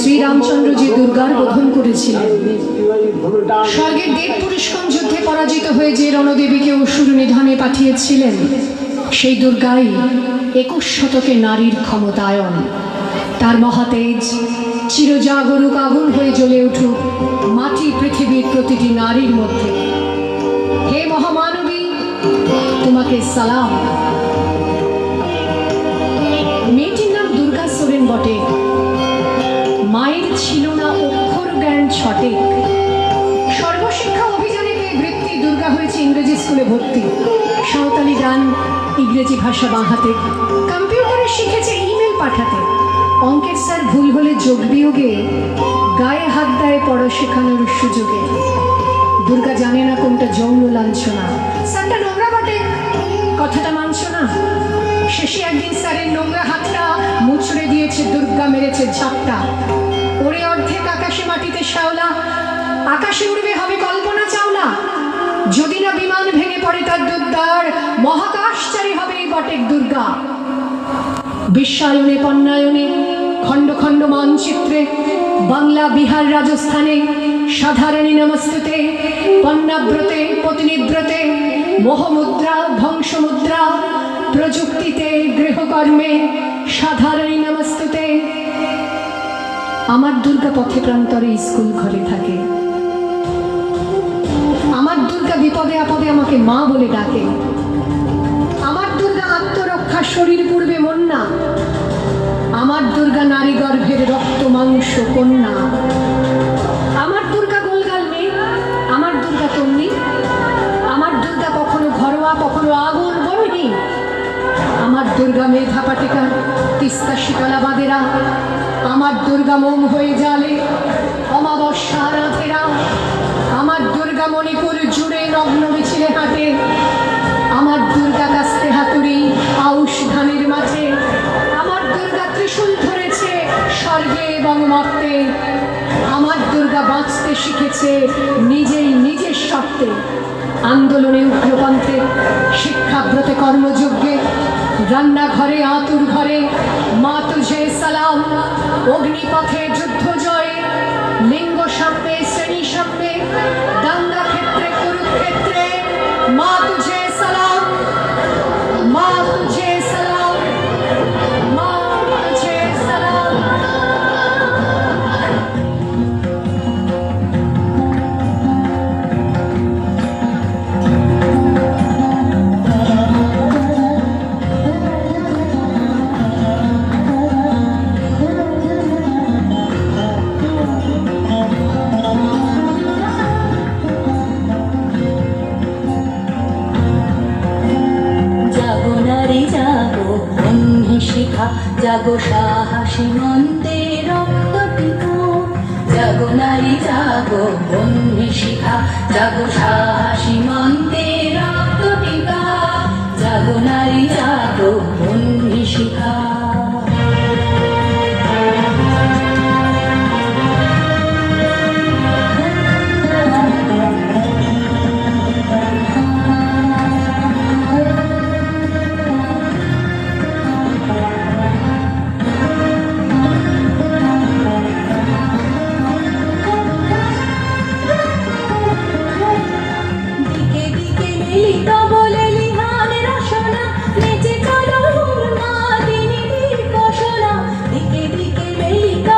শ্রীরামচন্দ্র যে দুর্গার বোধন করেছিলেন। স্বর্গের দেব পুরুষকম যুদ্ধে পরাজিত হয়ে যে রণদেবীকে অসুর নিধনে পাঠিয়েছিলেন, সেই দুর্গাই একুশ শতকে নারীর ক্ষমতায়ন। তার মহাতেজ চিরজাগরুক আগুন হয়ে জ্বলে উঠুক মাটি পৃথিবীর প্রতিটি নারীর মধ্যে। হে মহামানবী, তোমাকে সালাম। মেয়েটির জ্ঞান সর্বশিক্ষা অভিযানে পেয়ে বৃত্তি দুর্গা হয়েছে ইংরেজি স্কুলে ভর্তি। সাঁওতালি গান, ইংরেজি ভাষা বাঁহাতে কম্পিউটারে শিখেছে ইমেল পাঠাতে। অঙ্কের স্যার ভুল হলে যোগ বিয়োগে, গায়ে হাত দেয় পড়া শেখানোর সুযোগে। দুর্গা জানে না কোনটা যৌন লাঞ্ছনা। স্যারটা নোংরা বটে, কথাটা মানছ না। শেষে একদিন স্যারের নোংরা হাতটা মুচড়ে দিয়েছে, দুর্গা মেরেছে ঝাপটা। ওরে অর্ধেক আকাশে মাটিতে শ্যাওলা, আকাশে উড়বে হবে কল্পনা চাওলা। যদি না বিমান ভেঙে পড়ে তার দুর্দার, মহাকাশচারী হবে এই বটেক দুর্গা। বিশ্বায়নে, পণ্যায়নে, খণ্ড খণ্ড মানচিত্রে, বাংলা, বিহার, রাজস্থানে, সাধারণী নমস্তুতে, পণ্যাব্রতে পত্নীব্রতে মোহমুদ্রা ধ্বংসমুদ্রা প্রযুক্তিতে, গৃহকর্মে, সাধারণী নমস্তুতে। আমার দুর্গা পথে প্রান্তরে স্কুল ঘরে থাকে। আমার দুর্গা বিপদে আপদে আমাকে মা বলে ডাকে। আমার দুর্গা আত্মরক্ষা শরীর পূর্বে মন না আমার দুর্গা নারী গর্ভের রক্ত, মাংস, কন্যা। আমার দুর্গা গোলগাল মেয়ে। আমার দুর্গা তন্নি। আমার দুর্গা কখনো ঘরোয়া, কখনো আগুন বরণী আমার দুর্গা মেধা পাটিকার তিস্তা শীতলা বাঁধেরা আমার দুর্গা মোম হয়ে জালে অমাবস্যা রাধেরা আমার দুর্গা মণিপুর জুড়ে নগ্ন মিছিলে হাঁটে। আমার দুর্গা কাস্তে হাতুড়ি আউশ ধানের মাঝে। আমার দুর্গা ত্রিশূল ধরেছে স্বর্গে এবং মর্তে। আমার দুর্গা বাঁচতে শিখেছে নিজেই নিজের স্বার্থে আন্দোলনে উগ্রপন্থে, শিক্ষাব্রতে কর্মযজ্ঞে রান্নাঘরে আতুর ঘরে মা তুঝে সালাম অগ্নিপথে শিখা। জাগো সাহসী মন্তে রক্ত টিকা জাগো নারী, জাগো বন্যে শিখা। জাগো সাহসী মন্তে রক্ত পিতা। জাগো নারী 美丽的